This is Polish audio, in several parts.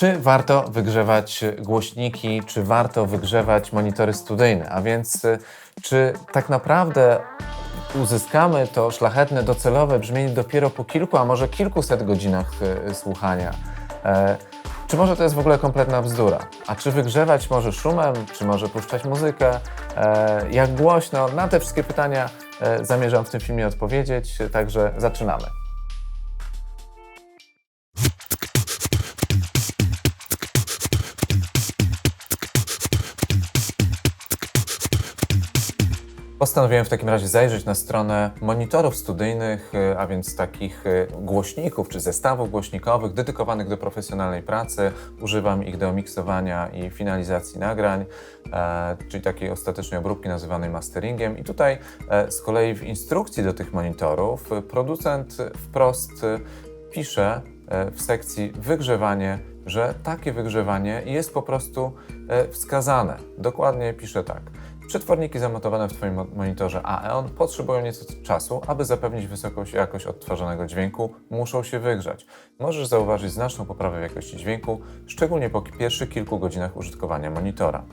Czy warto wygrzewać głośniki, czy warto wygrzewać monitory studyjne? A więc, y, czy tak naprawdę uzyskamy to szlachetne, docelowe brzmienie dopiero po kilku, a może kilkuset godzinach y, słuchania? E, czy może to jest w ogóle kompletna bzdura? A czy wygrzewać może szumem, czy może puszczać muzykę? E, jak głośno? Na te wszystkie pytania e, zamierzam w tym filmie odpowiedzieć, także zaczynamy. Postanowiłem w takim razie zajrzeć na stronę monitorów studyjnych, y, a więc takich y, głośników czy zestawów głośnikowych dedykowanych do profesjonalnej pracy. Używam ich do miksowania i finalizacji nagrań, e, czyli takiej ostatecznej obróbki nazywanej masteringiem. I tutaj e, z kolei w instrukcji do tych monitorów producent wprost pisze e, w sekcji wygrzewanie, że takie wygrzewanie jest po prostu e, wskazane. Dokładnie pisze tak. Przetworniki zamontowane w Twoim mo- monitorze AEON potrzebują nieco czasu, aby zapewnić wysoką jakość odtwarzanego dźwięku, muszą się wygrzać. Możesz zauważyć znaczną poprawę w jakości dźwięku, szczególnie po pierwszych kilku godzinach użytkowania monitora.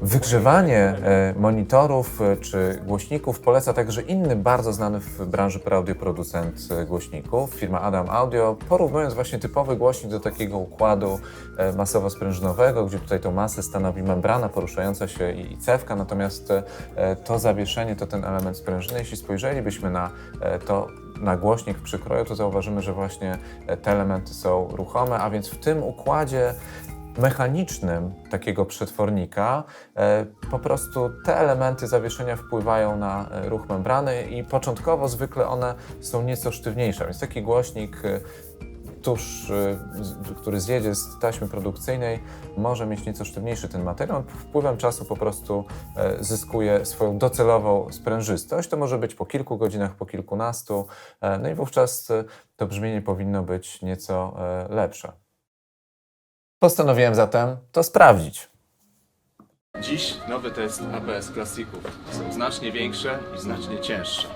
Wygrzewanie e, monitorów e, czy głośników poleca także inny bardzo znany w branży audio producent e, głośników, firma Adam Audio, porównując właśnie typowy głośnik do takiego układu masowo-sprężynowego, gdzie tutaj tą masę stanowi membrana poruszająca się i cewka, natomiast to zawieszenie to ten element sprężyny. Jeśli spojrzelibyśmy na to na głośnik w przykroju, to zauważymy, że właśnie te elementy są ruchome, a więc w tym układzie mechanicznym takiego przetwornika e, po prostu te elementy zawieszenia wpływają na e, ruch membrany i początkowo zwykle one są nieco sztywniejsze, więc taki głośnik e, tuż, który zjedzie z taśmy produkcyjnej, może mieć nieco sztywniejszy ten materiał. Wpływem czasu po prostu zyskuje swoją docelową sprężystość. To może być po kilku godzinach, po kilkunastu, no i wówczas to brzmienie powinno być nieco lepsze. Postanowiłem zatem to sprawdzić. Dziś nowy test APS klasików. Są znacznie większe i znacznie cięższe.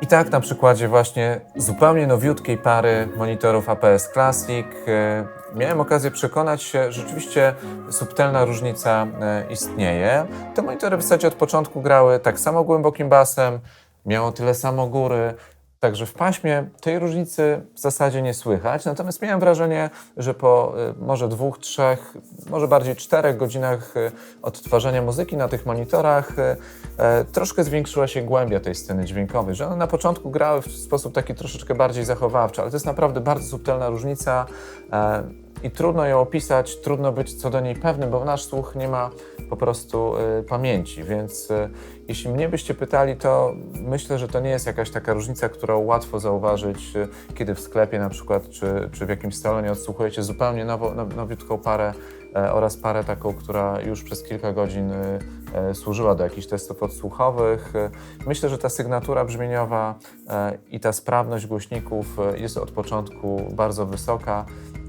I tak na przykładzie właśnie zupełnie nowiutkiej pary monitorów APS Classic e, miałem okazję przekonać się, że rzeczywiście subtelna różnica e, istnieje. Te monitory w zasadzie od początku grały tak samo głębokim basem, miało tyle samo góry, Także w paśmie tej różnicy w zasadzie nie słychać, natomiast miałem wrażenie, że po y, może dwóch, trzech, może bardziej czterech godzinach y, odtwarzania muzyki na tych monitorach y, e, troszkę zwiększyła się głębia tej sceny dźwiękowej, że one na początku grały w sposób taki troszeczkę bardziej zachowawczy, ale to jest naprawdę bardzo subtelna różnica e, i trudno ją opisać, trudno być co do niej pewnym, bo nasz słuch nie ma po prostu y, pamięci, więc y, jeśli mnie byście pytali, to myślę, że to nie jest jakaś taka różnica, którą łatwo zauważyć, y, kiedy w sklepie na przykład, czy, czy w jakimś salonie odsłuchujecie zupełnie nowo, now, nowiutką parę e, oraz parę taką, która już przez kilka godzin y, e, służyła do jakichś testów odsłuchowych. Y, Myślę, że ta sygnatura brzmieniowa e, i ta sprawność głośników jest od początku bardzo wysoka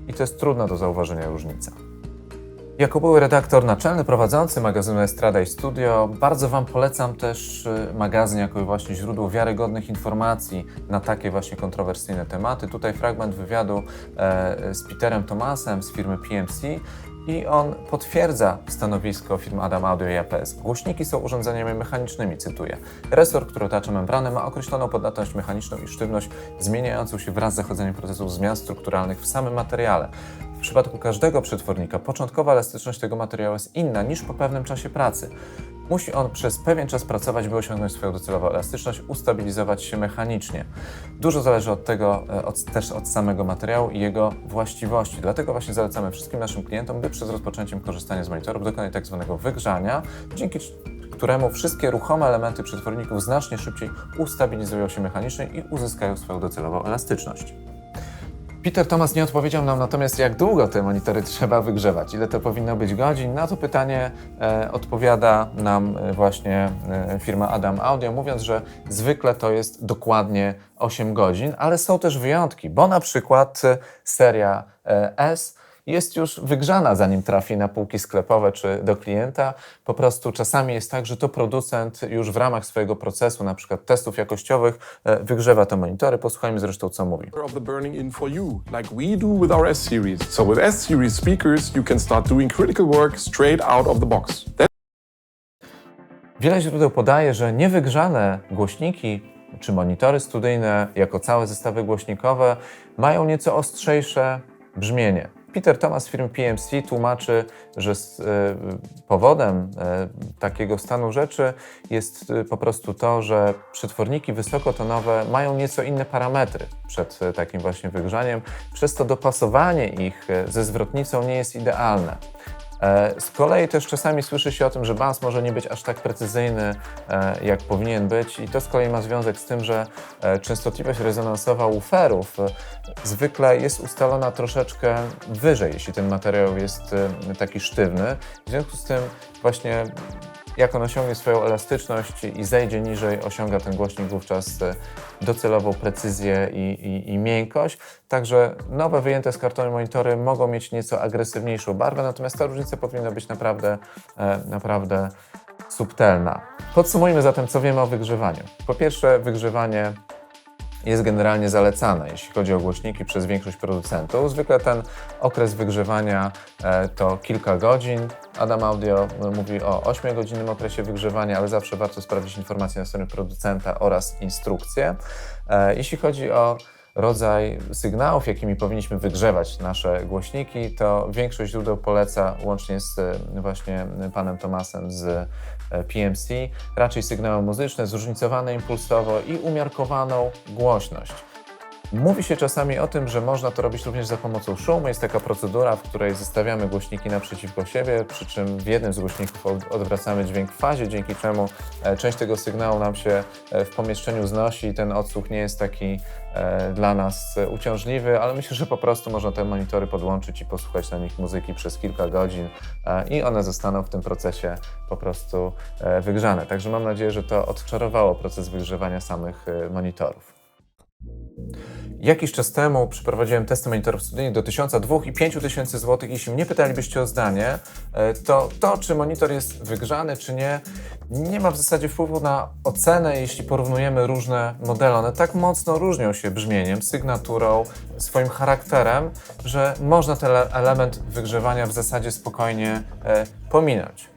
i to jest trudna do zauważenia różnica. Jako były redaktor naczelny prowadzący magazynu Estrada i Studio, bardzo Wam polecam też y, magazyn jako właśnie źródło wiarygodnych informacji na takie właśnie kontrowersyjne tematy. Tutaj fragment wywiadu e, z Peterem Thomasem z firmy PMC i on potwierdza stanowisko firmy Adam Audio i APS. Głośniki są urządzeniami mechanicznymi, cytuję. Resor, który otacza membranę, ma określoną podatność mechaniczną i sztywność zmieniającą się wraz z zachodzeniem procesów zmian strukturalnych w samym materiale. W przypadku każdego przetwornika początkowa elastyczność tego materiału jest inna niż po pewnym czasie pracy. Musi on przez pewien czas pracować, by osiągnąć swoją docelową elastyczność, ustabilizować się mechanicznie. Dużo zależy od tego, e, od, też od samego materiału i jego właściwości. Dlatego właśnie zalecamy wszystkim naszym klientom, by przed rozpoczęciem korzystania z monitorów dokonać tak zwanego wygrzania, dzięki któremu wszystkie ruchome elementy przetworników znacznie szybciej ustabilizują się mechanicznie i uzyskają swoją docelową elastyczność. Peter Thomas nie odpowiedział nam natomiast, jak długo te monitory trzeba wygrzewać, ile to powinno być godzin. Na to pytanie e, odpowiada nam e, właśnie e, firma Adam Audio, mówiąc, że zwykle to jest dokładnie 8 godzin, ale są też wyjątki, bo na przykład e, seria e, S jest już wygrzana, zanim trafi na półki sklepowe czy do klienta. Po prostu czasami jest tak, że to producent już w ramach swojego procesu, na przykład testów jakościowych, e, wygrzewa te monitory. Posłuchajmy zresztą, co mówi. of the burning in for you, like we do with our S series. So with S series speakers, you can start doing critical work straight out of the box. Then Wiele źródeł podaje, że niewygrzane głośniki czy monitory studyjne, jako całe zestawy głośnikowe, mają nieco ostrzejsze brzmienie. Peter Thomas z firmy PMC tłumaczy, że e, powodem e, takiego stanu rzeczy jest e, po prostu to, że przetworniki wysokotonowe mają nieco inne parametry przed takim właśnie wygrzaniem, przez to dopasowanie ich ze zwrotnicą nie jest idealne. E, Z kolei też czasami słyszy się o tym, że bas może nie być aż tak precyzyjny, e, jak powinien być, i to z kolei ma związek z tym, że e, częstotliwość rezonansowa wooferów e, zwykle jest ustalona troszeczkę wyżej, jeśli ten materiał jest taki sztywny. W związku z tym właśnie jak on osiągnie swoją elastyczność i zejdzie niżej, osiąga ten głośnik wówczas e, docelową precyzję i, i, i miękkość. Także nowe wyjęte z kartonu monitory mogą mieć nieco agresywniejszą barwę, natomiast ta różnica powinna być naprawdę, e, naprawdę subtelna. Podsumujmy zatem, co wiemy o wygrzewaniu. Po pierwsze, wygrzewanie jest generalnie zalecane, jeśli chodzi o głośniki przez większość producentów. Zwykle ten okres wygrzewania e, to kilka godzin. Adam Audio e, mówi o 8-godzinnym okresie wygrzewania, ale zawsze warto sprawdzić informacje na stronie producenta oraz instrukcje. E, Jeśli chodzi o rodzaj sygnałów, jakimi powinniśmy wygrzewać nasze głośniki, to większość źródeł poleca, łącznie z e, właśnie panem Tomasem z e, PMC, raczej sygnały muzyczne, zróżnicowane impulsowo i umiarkowaną głośność. Mówi się czasami o tym, że można to robić również za pomocą szumu. Jest taka procedura, w której zestawiamy głośniki naprzeciwko siebie, przy czym w jednym z głośników od- odwracamy dźwięk w fazie, dzięki czemu e, część tego sygnału nam się e, w pomieszczeniu znosi i ten odsłuch nie jest taki e, dla nas uciążliwy, ale myślę, że po prostu można te monitory podłączyć i posłuchać na nich muzyki przez kilka godzin i one zostaną w tym procesie po prostu wygrzane. Także mam nadzieję, że to odczarowało proces wygrzewania samych monitorów. Jakiś czas temu przeprowadziłem testy monitorów studyjnych do 1002 i 5000 zł. Jeśli mnie pytalibyście o zdanie, e, to to, czy monitor jest wygrzany, czy nie, nie ma w zasadzie wpływu na ocenę, jeśli porównujemy różne modele. One tak mocno różnią się brzmieniem, sygnaturą, swoim charakterem, że można ten ele- element wygrzewania w zasadzie spokojnie e, pominąć.